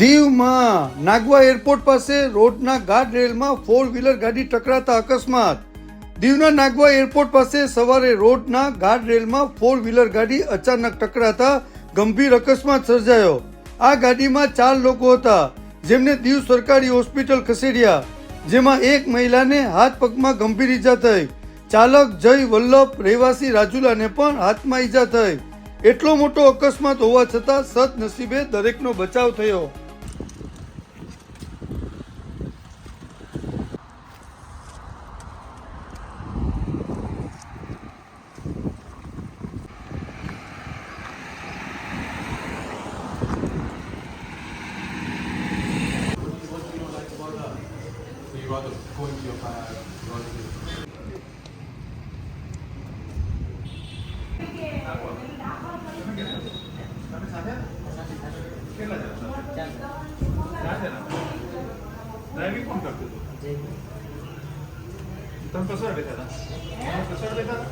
દીવમાં નાગવા એરપોર્ટ પાસે રોડના ગાર્ડ રેલમાં ફોર વ્હીલર ગાડી ટકરાતા અકસ્માત. દીવના નાગવા એરપોર્ટ પાસે સવારે રોડના ગાર્ડ રેલમાં ફોર વ્હીલર ગાડી અચાનક ટકરાતા ગંભીર અકસ્માત સર્જાયો. આ ગાડીમાં ચાર લોકો હતા, જેમને દીવ સરકારી હોસ્પિટલ ખસેડ્યા, જેમાં એક મહિલાને હાથ પગમાં ગંભીર ઈજા થઈ. ચાલક જય વલ્લભ રહેવાસી રાજુલાને પણ હાથમાં ઈજા થઈ. એટલો મોટો અકસ્માત હોવા છતાં સદનસીબે દરેકનો બચાવ થયો. brought us going to Japan. Driving कौन करते थे तुम कसर बैठा था कसर बैठा था